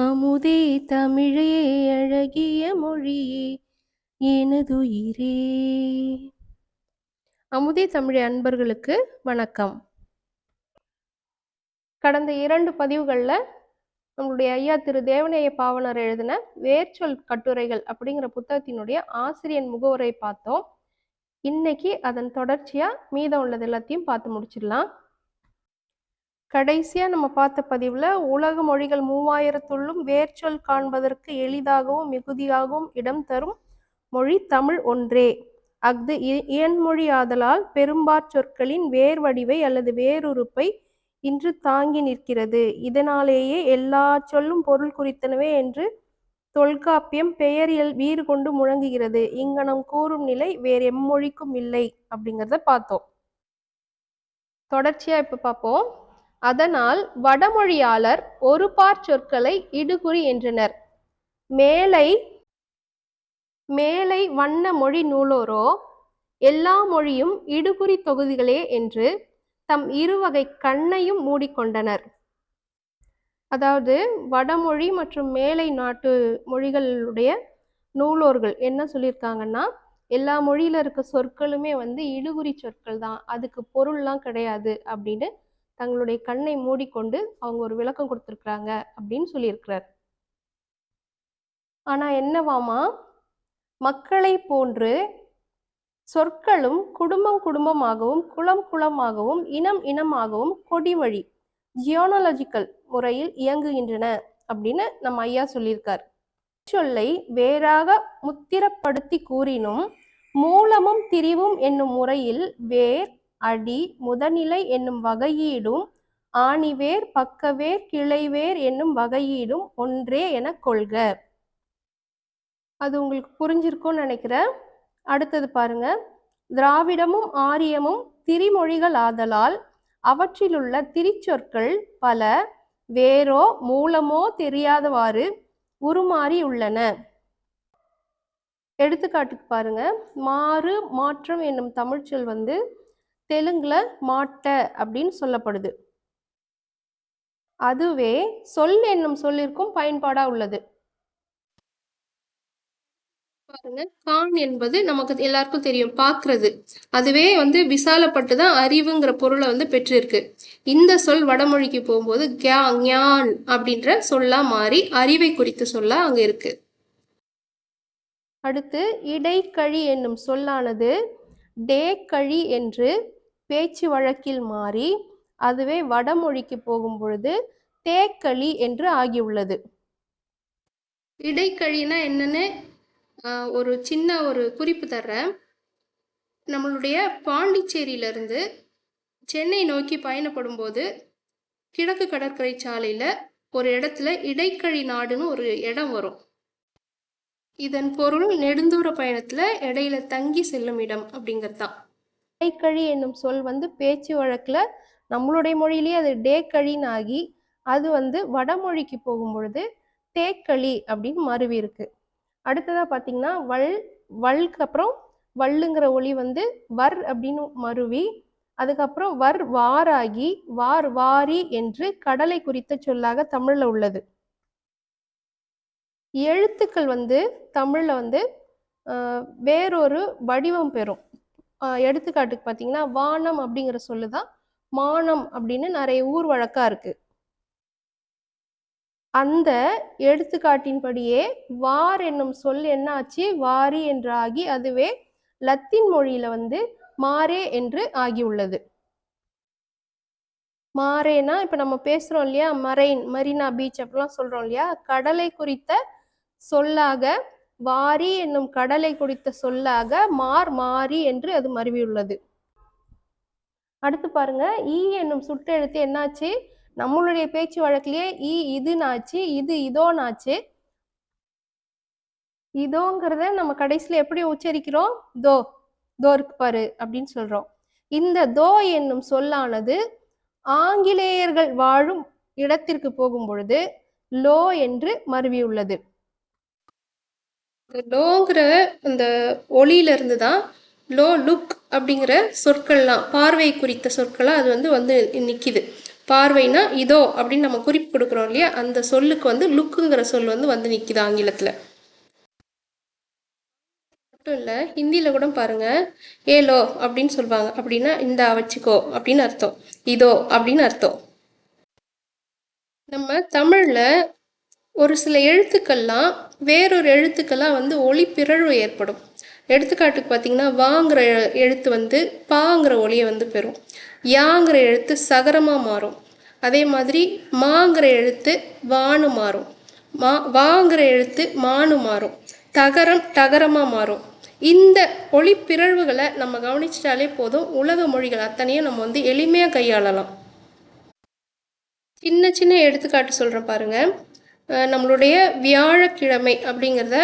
அமுதே தமிழே அழகிய மொழியே எனதுயிரே. அமுதே தமிழே அன்பர்களுக்கு வணக்கம். கடந்த இரண்டு பதிவுகளில் நம்மளுடைய ஐயா திரு தேவநேய பாவனர் எழுதின வேர்ச்சொல் கட்டுரைகள் அப்படிங்கிற புத்தகத்தினுடைய ஆசிரியன் முகவரை பார்த்தோம். இன்னைக்கு அதன் தொடர்ச்சியாக மீதம் உள்ளது எல்லாத்தையும் பார்த்து முடிச்சிடலாம். கடைசியாக நம்ம பார்த்த பதிவில் உலக மொழிகள் மூவாயிரத்துள்ளும் வேர்ச்சொல் காண்பதற்கு எளிதாகவும் மிகுதியாகவும் இடம் தரும் மொழி தமிழ் ஒன்றே. அஃது இயன்மொழி ஆதலால் பெரும்பாற் சொற்களின் வேர் வடிவை அல்லது வேறுறுப்பை இன்று தாங்கி நிற்கிறது. இதனாலேயே எல்லா சொல்லும் பொருள் குறித்தனவே என்று தொல்காப்பியம் பெயரியல் வீறு கொண்டு முழங்குகிறது. இங்கனம் கூறும் நிலை வேறு எம்மொழிக்கும் இல்லை அப்படிங்கிறத பார்த்தோம். தொடர்ச்சியா இப்ப பார்ப்போம். அதனால் வடமொழியாளர் ஒருபாற் சொற்களை இடுகுறி என்றனர். மேலை மேலை வண்ண மொழி நூலோரோ எல்லா மொழியும் இடுகுறி தொகுதிகளே என்று தம் இருவகை கண்ணையும் மூடிக்கொண்டனர் அதாவது வடமொழி மற்றும் மேலை நாட்டு மொழிகளுடைய நூலோர்கள் என்ன சொல்லியிருக்காங்கன்னா எல்லா மொழியில இருக்க சொற்களுமே வந்து இடுகுறி சொற்கள் தான் அதுக்கு பொருள்லாம் கிடையாது அப்படின்னு தங்களுடைய கண்ணை மூடிக்கொண்டு அவங்க ஒரு விளக்கம் கொடுத்துருக்குறாங்க அப்படின்னு சொல்லியிருக்கிறார். ஆனால் என்னவாமா? மக்களை போன்று சொற்களும் குடும்பம் குடும்பமாகவும் குளம் குளமாகவும் இனம் இனமாகவும் கொடி வழி ஜியோனாலஜிக்கல் முறையில் இயங்குகின்றன அப்படின்னு நம்ம ஐயா சொல்லியிருக்கார். சொல்லை வேறாக முத்திரப்படுத்தி கூறினும் மூலமும் திரிவும் என்னும் முறையில் வேர் அடி முதநிலை என்னும் வகையீடும் ஆணிவேர் பக்கவேர் கிளைவேர் என்னும் வகையீடும் ஒன்றே என கொள்க. அது உங்களுக்கு புரிஞ்சிருக்கும்னு நினைக்கிறேன். அடுத்தது பாருங்க. திராவிடமும் ஆரியமும் திரிமொழிகள் ஆதலால் அவற்றிலுள்ள திரிச்சொற்கள் பல வேரோ மூலமோ தெரியாதவாறு உருமாறி உள்ளன. எடுத்துக்காட்டுக்கு பாருங்க. மாறு மாற்றம் என்னும் தமிழ்ச்சொல் வந்து தெலுங்குல மாட்ட அப்படின்னு சொல்லப்படுது. அதுவே சொல் என்னும் சொல்லிற்கும் பயன்பாடா உள்ளது. பாருங்க கான் என்பது நமக்கு எல்லாருக்கும் தெரியும் பாக்குறது. அதுவே வந்து விசாலப்பட்டு தான் அறிவுங்கிற பொருளை வந்து பெற்றிருக்கு. இந்த சொல் வடமொழிக்கு போகும்போது கியா ஞான் அப்படின்ற சொல்லா மாறி அறிவை குறித்து சொல்ல அங்க இருக்கு. அடுத்து இடைக்கழி என்னும் சொல்லானது டே கழி என்று பேச்சு வழக்கில் மாறி அதுவே வடமொழிக்கு போகும் பொழுது தேக்களி என்று ஆகியுள்ளது. இடைக்கழினா என்னன்னு ஒரு சின்ன ஒரு குறிப்பு தர்றேன். நம்மளுடைய பாண்டிச்சேரியிலிருந்து சென்னை நோக்கி பயணப்படும் போது கிழக்கு கடற்கரை சாலையில் ஒரு இடத்துல இடைக்கழி நாடுன்னு ஒரு இடம் வரும். இதன் பொருள் நெடுந்தூர பயணத்தில் இடையில தங்கி செல்லும் இடம் அப்படிங்கிறது தான் டேக்கழி என்னும் சொல் வந்து பேச்சு வழக்கில் நம்மளுடைய மொழியிலேயே அது டேக்கழின்னு ஆகி அது வந்து வடமொழிக்கு போகும் பொழுது தேக்களி அப்படின்னு மருவி இருக்கு. அடுத்ததாக பார்த்தீங்கன்னா வள் வல்க்கு அப்புறம் வள்ளுங்கிற ஒளி வந்து வர் அப்படின்னு மருவி அதுக்கப்புறம் வர் வாராகி வார் வாரி என்று கடலை குறித்த சொல்லாக தமிழில் உள்ளது. எழுத்துக்கள் வந்து தமிழில் வந்து வேறொரு வடிவம் பெறும். எடுத்துக்காட்டுக்கு பார்த்தீங்கன்னா வானம் அப்படிங்கிற சொல்லு தான் மானம் அப்படின்னு நிறைய ஊர் வழக்கா இருக்கு. அந்த எடுத்துக்காட்டின்படியே வார் என்னும் சொல் என்ன ஆச்சு வாரி என்று ஆகி அதுவே லத்தீன் மொழியில வந்து மாரே என்று ஆகியுள்ளது. மாரேனா இப்ப நம்ம பேசுறோம் இல்லையா? மரைன் மரீனா பீச் அப்படிலாம் சொல்றோம் இல்லையா? கடலை குறித்த சொல்லாக வாரி என்னும் கடலை குடித்த சொல்லாக மார் மாறி என்று அது மருவியுள்ளது. அடுத்து பாருங்க ஈ என்னும் சுட்டெழுத்து என்னாச்சு? நம்மளுடைய பேச்சு வழக்கிலேயே ஈ இதுனாச்சு இது இதோனாச்சு. இதோங்கிறத நம்ம கடைசியில எப்படி உச்சரிக்கிறோம்? தோ தோ இருக்கு பாரு அப்படின்னு சொல்றோம். இந்த தோ என்னும் சொல்லானது ஆங்கிலேயர்கள் வாழும் இடத்திற்கு போகும் பொழுது லோ என்று மருவியுள்ளது. லோங்கிற அந்த ஒளியிலிருந்து தான் லோ லுக் அப்படிங்கிற சொற்கள்லாம் பார்வை குறித்த சொற்களாக அது வந்து வந்து நிற்கிது பார்வைனா இதோ அப்படின்னு நம்ம குறிப்பு கொடுக்குறோம் இல்லையா? அந்த சொல்லுக்கு வந்து லுக்குங்கிற சொல் வந்து வந்து நிற்கிது ஆங்கிலத்தில். மட்டும் இல்லை ஹிந்தியில் கூட பாருங்க. ஏலோ அப்படின்னு சொல்லுவாங்க அப்படின்னா இந்த வச்சுக்கோ அப்படின்னு அர்த்தம். இதோ அப்படின்னு அர்த்தம். நம்ம தமிழில் ஒரு சில எழுத்துக்கள்லாம் வேறொரு எழுத்துக்கெல்லாம் வந்து ஒளி பிறழ்வு ஏற்படும். எடுத்துக்காட்டுக்கு பார்த்தீங்கன்னா வாங்கிற எழுத்து வந்து பாங்கிற ஒளியை வந்து பெறும். யாங்கிற எழுத்து சகரமாக மாறும். அதே மாதிரி மாங்கிற எழுத்து வானு மாறும். மா வாங்கிற எழுத்து மானு மாறும். தகரம் தகரமாக மாறும். இந்த ஒளி பிறழ்வுகளை நம்ம கவனிச்சிட்டாலே போதும். உலக மொழிகள் அத்தனையும் நம்ம வந்து எளிமையாக கையாளலாம். சின்ன சின்ன எடுத்துக்காட்டு சொல்கிறேன் பாருங்கள் நம்மளுடைய வியாழக்கிழமை அப்படிங்கிறத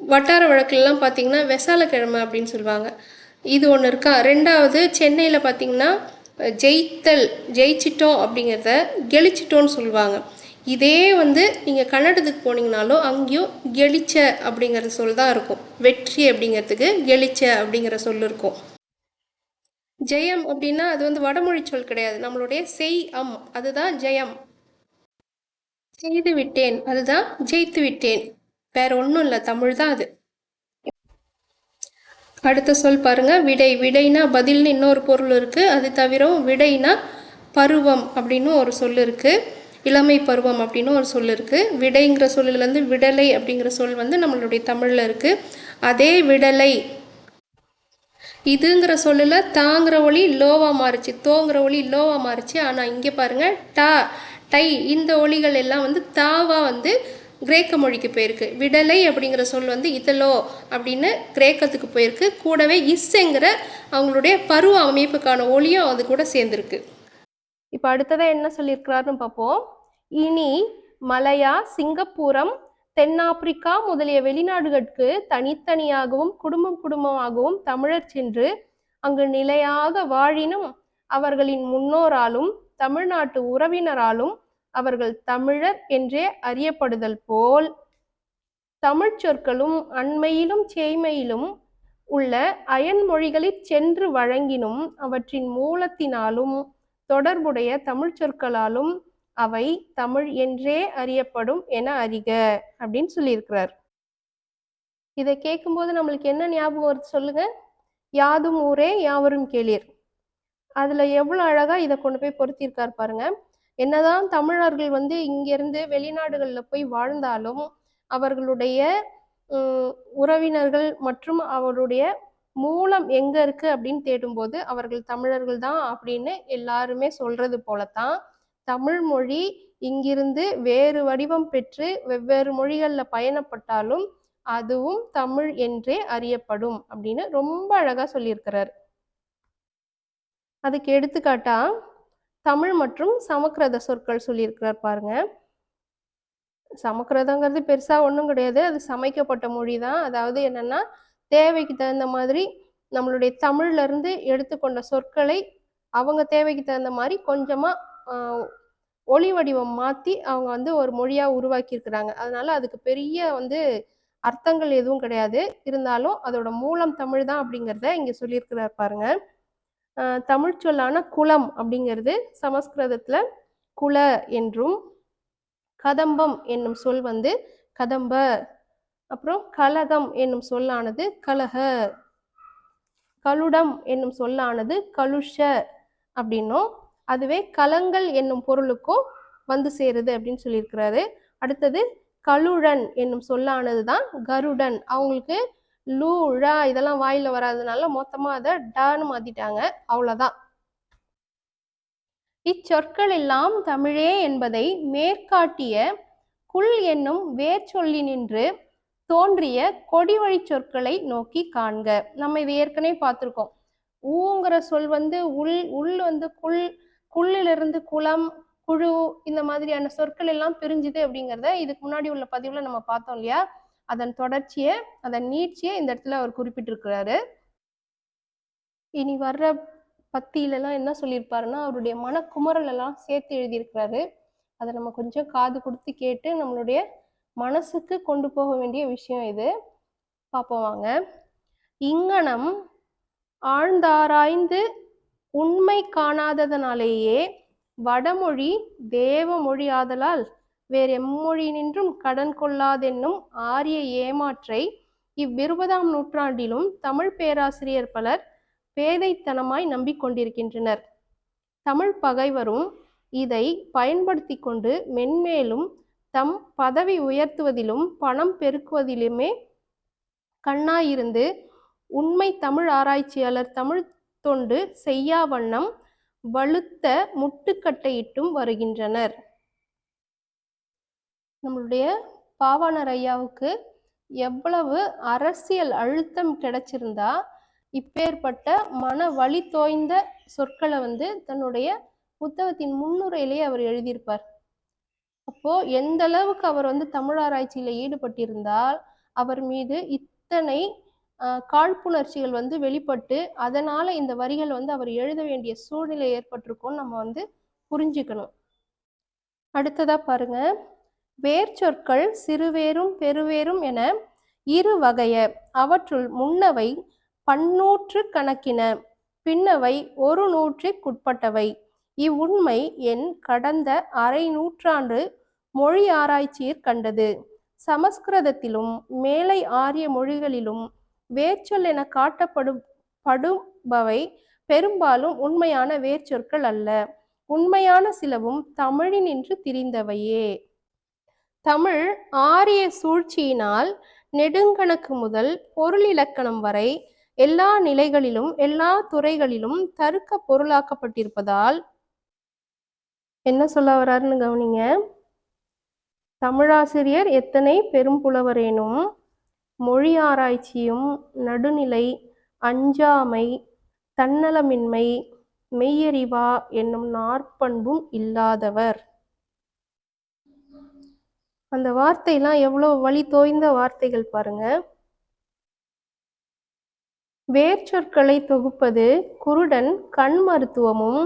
வட்டார வழக்கிலலாம் பார்த்தீங்கன்னா வெசாலக்கிழமை அப்படின்னு சொல்லுவாங்க. இது ஒன்று இருக்கா? ரெண்டாவது சென்னையில் பார்த்தீங்கன்னா ஜெயித்தல் ஜெயிச்சிட்டோம் அப்படிங்கிறத கெளிச்சிட்டோன்னு சொல்லுவாங்க. இதே வந்து நீங்கள் கன்னடத்துக்கு போனீங்கனாலும் அங்கேயும் கெளிச்ச அப்படிங்கிற சொல் தான் இருக்கும். வெற்றி அப்படிங்கிறதுக்கு கெளிச்ச அப்படிங்கிற சொல் இருக்கும். ஜெயம் அப்படின்னா அது வந்து வடமொழி சொல் கிடையாது. நம்மளுடைய செய் அம். அதுதான் ஜெயம். செய்து விட்டேன் அதுதான் ஜெயித்து விட்டேன் வேற ஒன்றும் இல்லை தமிழ் தான் அது. அடுத்த சொல் பாருங்க. விடை. விடைனா பதில்னு இன்னொரு பொருள் இருக்கு. அது தவிரவும் விடைனா பருவம் அப்படின்னு ஒரு சொல் இருக்கு. இளமை பருவம் அப்படின்னு ஒரு சொல் இருக்கு. விடைங்கிற சொல்லுலேருந்து விடலை அப்படிங்கிற சொல் வந்து நம்மளுடைய தமிழில் இருக்கு. அதே விடலை. இதுங்கிற சொல்லில் தாங்கிற ஒளி லோவா மாறுச்சு. தோங்கிற ஒளி லோவா மாறுச்சு. ஆனால் இங்கே பாருங்க டா டை இந்த ஒளிகள் எல்லாம் வந்து தாவா வந்து கிரேக்க மொழிக்கு போயிருக்கு. விடலை அப்படிங்கிற சொல் வந்து இதலோ அப்படின்னு கிரேக்கத்துக்கு போயிருக்கு. கூடவே இஸ்ஸுங்கிற அவங்களுடைய பருவ அமைப்புக்கான ஒளியும் அது கூட சேர்ந்துருக்கு. இப்போ அடுத்ததாக என்ன சொல்லியிருக்கிறாருன்னு பார்ப்போம். இனி மலையா சிங்கப்பூரம் தென்னாப்பிரிக்கா முதலிய வெளிநாடுகளுக்கு தனித்தனியாகவும் குடும்பம் குடும்பமாகவும் தமிழர் சென்று அங்கு நிலையாக வாழினும் அவர்களின் முன்னோராலும் தமிழ்நாட்டு உறவினராலும் அவர்கள் தமிழர் என்றே அறியப்படுதல் போல் தமிழ்ச் சொற்களும் அண்மையிலும் சேய்மையிலும் உள்ள அயன்மொழிகளிற் சென்று வழங்கினும் அவற்றின் மூலத்தினாலும் தொடர்புடைய தமிழ்ச் சொற்களாலும் அவை தமிழ் என்றே அறியப்படும் என அறிக அப்படின்னு சொல்லியிருக்கிறார். இதை கேட்கும்போது நம்மளுக்கு என்ன ஞாபகம் வருது சொல்லுங்க? யாதும் ஊரே யாவரும் கேளீர். அதுல எவ்வளவு அழகா இதை கொண்டு போய் பொருத்தியிருக்கார் பாருங்க. என்னதான் தமிழர்கள் வந்து இங்கிருந்து வெளிநாடுகளில் போய் வாழ்ந்தாலும் அவர்களுடைய உறவினர்கள் மற்றும் அவருடைய மூலம் எங்க இருக்கு அப்படின்னு தேடும்போது அவர்கள் தமிழர்கள் தான் அப்படின்னு எல்லாருமே சொல்றது போலத்தான் தமிழ் மொழி இங்கிருந்து வேறு வடிவம் பெற்று வெவ்வேறு மொழிகளில் பயணப்பட்டாலும் அதுவும் தமிழ் என்றே அறியப்படும் அப்படின்னு ரொம்ப அழகா சொல்லியிருக்கிறார். அதுக்கு எடுத்துக்காட்டா தமிழ் மற்றும் சமக்கிரத சொற்கள் சொல்லியிருக்கிறார் பாருங்க. சமக்கிரதங்கிறது பெருசாக ஒன்றும் கிடையாது. அது சமைக்கப்பட்ட மொழி தான் அதாவது என்னன்னா தேவைக்கு தகுந்த மாதிரி நம்மளுடைய தமிழ்ல இருந்து எடுத்துக்கொண்ட சொற்களை அவங்க தேவைக்கு தகுந்த மாதிரி கொஞ்சமாக ஒளி வடிவம் மாற்றி அவங்க வந்து ஒரு மொழியாக உருவாக்கி இருக்கிறாங்க அதனால அதுக்கு பெரிய வந்து அர்த்தங்கள் எதுவும் கிடையாது. இருந்தாலும் அதோட மூலம் தமிழ் தான் அப்படிங்கிறத இங்கே சொல்லியிருக்கிறார் பாருங்க. தமிழ் சொல்லான குலம் அப்படிங்கிறது சமஸ்கிருதத்துல குல என்றும் கதம்பம் என்னும் சொல் வந்து கதம்ப அப்புறம் கலகம் என்னும் சொல்லானது கலக கலுடம் என்னும் சொல்லானது கலுஷ அப்படின்னும். அதுவே கலங்கள் என்னும் பொருளுக்கும் வந்து சேருது அப்படின்னு சொல்லியிருக்கிறாரு. அடுத்தது கலுடன் என்னும் சொல்லானது தான் கருடன். அவங்களுக்கு லூ ழா இதெல்லாம் வாயில வராதனால மொத்தமா அதை டான்னு மாத்திட்டாங்க. அவ்வளவுதான் இச்சொற்கள் எல்லாம் தமிழே என்பதை மேற்காட்டிய குள் என்னும் வேர் சொல்லினின்று தோன்றிய கொடிவழி சொற்களை நோக்கி காண்க. நம்ம இது ஏற்கனவே பார்த்துருக்கோம். ஊங்கிற சொல் வந்து உள் உள் வந்து குள் குள்ளிலிருந்து குளம் குழு இந்த மாதிரியான சொற்கள் எல்லாம் பிரிஞ்சுது அப்படிங்கிறத இதுக்கு முன்னாடி உள்ள பதிவுல நம்ம பார்த்தோம் இல்லையா? அதன் தொடர்ச்சியை அதன் நீட்சியை இந்த இடத்துல அவர் குறிப்பிட்டிருக்கிறாரு. இனி வர்ற பத்தியிலலாம் என்ன சொல்லியிருப்பாருன்னா அவருடைய மனக்குமரல் எல்லாம் சேர்த்து எழுதியிருக்கிறாரு. அதை நம்ம கொஞ்சம் காது கொடுத்து கேட்டு நம்மளுடைய மனசுக்கு கொண்டு போக வேண்டிய விஷயம் இது. பார்ப்போம் வாங்க. இங்கனம் ஆழ்ந்தாராய்ந்து உண்மை காணாததனாலேயே வடமொழி தேவமொழி ஆதலால் வேறு எம்மொழியினின்றும் கடன் கொள்ளாதென்னும் ஆரிய ஏமாற்றை இவ்விருபதாம் நூற்றாண்டிலும் தமிழ் பேராசிரியர் பலர் பேதைத்தனமாய் நம்பிக்கொண்டிருக்கின்றனர். தமிழ் பகைவரும் இதை பயன்படுத்தி கொண்டு மென்மேலும் தம் பதவி உயர்த்துவதிலும் பணம் பெருக்குவதிலுமே கண்ணாயிருந்து உண்மை தமிழ் ஆராய்ச்சியாளர் தமிழ் தொண்டு செய்யா வண்ணம் வலுத்த முட்டுக்கட்டையிட்டும் வருகின்றனர். நம்மளுடைய பாவாணர் ஐயாவுக்கு எவ்வளவு அரசியல் அழுத்தம் கிடைச்சிருந்தா இப்பேற்பட்ட மன வழி தோய்ந்த சொற்களை வந்து தன்னுடைய புத்தகத்தின் முன்னுரையிலேயே அவர் எழுதியிருப்பார். அப்போ எந்த அளவுக்கு அவர் வந்து தமிழ் ஆராய்ச்சியில ஈடுபட்டிருந்தால் அவர் மீது இத்தனை காழ்ப்புணர்ச்சிகள் வந்து வெளிப்பட்டு அதனால இந்த வரிகள் வந்து அவர் எழுத வேண்டிய சூழ்நிலை ஏற்பட்டிருக்கும்னு நம்ம வந்து புரிஞ்சுக்கணும். அடுத்ததா பாருங்க. வேர்ச்சொற்கள் சிறுவேரும் பெருவேரும் என இரு வகைய. அவற்றுள் முன்னவை பன்னூற்று கணக்கின பின்னவை ஒரு நூற்றுக்குட்பட்டவை. இவ்வுண்மை என் கடந்த அரை நூற்றாண்டு மொழி ஆராய்ச்சியிற் கண்டது. சமஸ்கிருதத்திலும் மேலை ஆரிய மொழிகளிலும் வேர்ச்சொல் என காட்டப்படும் படுபவை பெரும்பாலும் உண்மையான வேர்ச்சொற்கள் அல்ல. உண்மையான சிலவும் தமிழினின்று திரிந்தவையே. தமிழ் ஆரிய சூழ்ச்சியினால் நெடுங்கணக்கு முதல் பொருள் இலக்கணம் வரை எல்லா நிலைகளிலும் எல்லா துறைகளிலும் தருக்க பொருளாக்கப்பட்டிருப்பதால் என்ன சொல்ல வர்றாருன்னு கவனிங்க. தமிழாசிரியர் எத்தனை பெரும் புலவரேனும் மொழி ஆராய்ச்சியும் நடுநிலை அஞ்சாமை தன்னலமின்மை மெய்யறிவா என்னும் நாற்பண்பும் இல்லாதவர். அந்த வார்த்தையெல்லாம் எவ்வளோ வழி தோய்ந்த வார்த்தைகள் பாருங்க. வேர்ச்சொற்களை தொகுப்பது குருடன் கண் மருத்துவமும்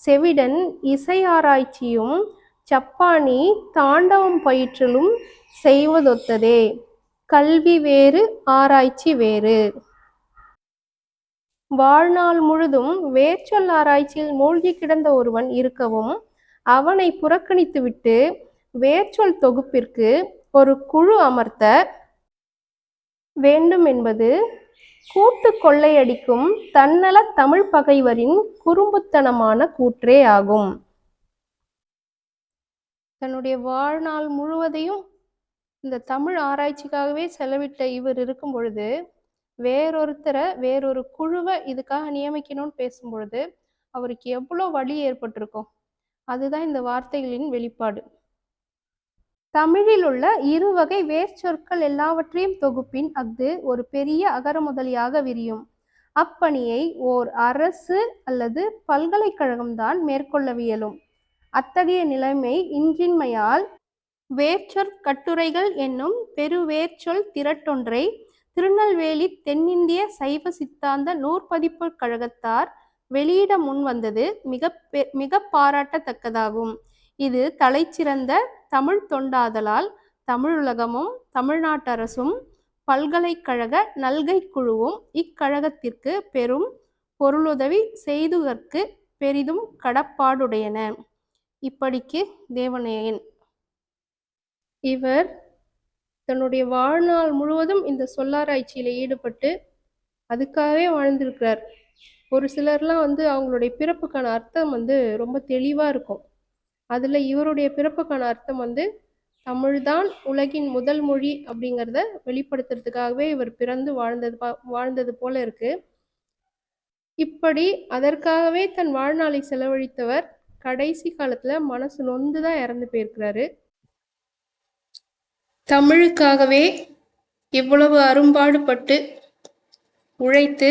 செவிடன் இசை ஆராய்ச்சியும் சப்பானி தாண்டவம் பயிற்றலும் செய்வதொத்ததே. கல்வி வேறு ஆராய்ச்சி வேறு. வாழ்நாள் முழுதும் வேர்ச்சொல் ஆராய்ச்சியில் மூழ்கி கிடந்த ஒருவன் இருக்கவும் அவனை புறக்கணித்துவிட்டு வேர்ச்சொல் தொகுப்பிற்கு ஒரு குழு அமர்த்த வேண்டும் என்பது கூட்டு கொள்ளையடிக்கும் தன்னல தமிழ் பகைவரின் குறும்புத்தனமான கூற்றே ஆகும். தன்னுடைய வாழ்நாள் முழுவதையும் இந்த தமிழ் ஆராய்ச்சிக்காகவே செலவிட்ட இவர் இருக்கும் பொழுது வேறொருத்தரை வேறொரு குழுவை இதுக்காக நியமிக்கணும்னு பேசும் பொழுது அவருக்கு எவ்வளோ வலி ஏற்பட்டிருக்கும்? அதுதான் இந்த வார்த்தைகளின் வெளிப்பாடு. தமிழில் உள்ள இரு வகை வேர்ச்சொற்கள் எல்லாவற்றையும் தொகுப்பின் அஃது ஒரு பெரிய அகரமுதலியாக விரியும். அப்பணியை ஓர் அரசு அல்லது பல்கலைக்கழகம்தான் மேற்கொள்ளவியலும். அத்தகைய நிலைமை இன்றின்மையால் வேர்ச்சொற் கட்டுரைகள் என்னும் பெருவேர்ச்சொல் திரட்டொன்றை திருநெல்வேலி தென்னிந்திய சைவ சித்தாந்த நூற்பதிப்பு கழகத்தார் வெளியிட முன்வந்தது மிக பெ மிக பாராட்டத்தக்கதாகும். இது தலைச்சிறந்த தமிழ் தொண்டாதலால் தமிழுலகமும் தமிழ்நாட்டரசும் பல்கலைக்கழக நல்கை குழுவும் இக்கழகத்திற்கு பெரும் பொருளுதவி செய்துவதற்கு பெரிதும் கடப்பாடுடையன. இப்படிக்கு தேவநேயன். இவர் தன்னுடைய வாழ்நாள் முழுவதும் இந்த சொல்லாராய்ச்சியில் ஈடுபட்டு அதுக்காகவே வாழ்ந்திருக்கிறார். ஒரு சிலர்லாம் வந்து அவங்களுடைய பிறப்புக்கான அர்த்தம் வந்து ரொம்ப தெளிவாக இருக்கும். அதில் இவருடைய பிறப்புக்கான அர்த்தம் வந்து தமிழ்தான் உலகின் முதல் மொழி அப்படிங்கிறத வெளிப்படுத்துறதுக்காகவே இவர் பிறந்து வாழ்ந்தது பா- வாழ்ந்தது போல இருக்கு. இப்படி அதற்காகவே தன் வாழ்நாளை செலவழித்தவர் கடைசி காலத்துல மனசு நொந்து தான் இறந்து போயிருக்கிறாரு. தமிழுக்காகவே இவ்வளவு அரும்பாடுபட்டு உழைத்து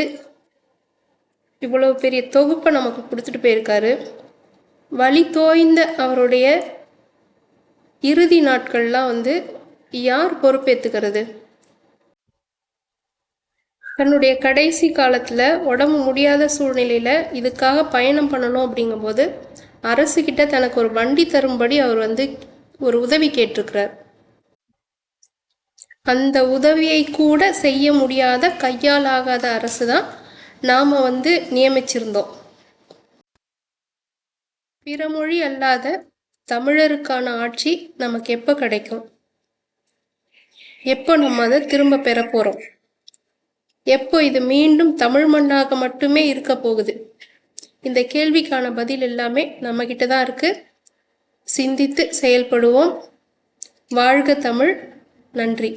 இவ்வளவு பெரிய தொகுப்பை நமக்கு கொடுத்துட்டு போயிருக்காரு. வழி தோய்ந்த அவருடைய இறுதி நாட்கள்லாம் வந்து யார் பொறுப்பேற்றுக்கிறது தன்னுடைய கடைசி காலத்தில் உடம்பு முடியாத சூழ்நிலையில் இதுக்காக பயணம் பண்ணணும் அப்படிங்கும்போது அரசுக்கிட்ட தனக்கு ஒரு வண்டி தரும்படி அவர் வந்து ஒரு உதவி கேட்டிருக்கிறார். அந்த உதவியை கூட செய்ய முடியாத கையால் ஆகாத அரசு தான் நாம் வந்து நியமிச்சிருந்தோம். பிறமொழி அல்லாத தமிழருக்கான ஆட்சி நமக்கு எப்போ கிடைக்கும்? எப்போ நம்ம அதை திரும்ப பெற போகிறோம் எப்போ இது மீண்டும் தமிழ் மண்ணாக மட்டுமே இருக்க போகுது? இந்த கேள்விக்கான பதில் எல்லாமே நம்ம கிட்ட தான் இருக்கு. சிந்தித்து செயல்படுவோம். வாழ்க தமிழ். நன்றி.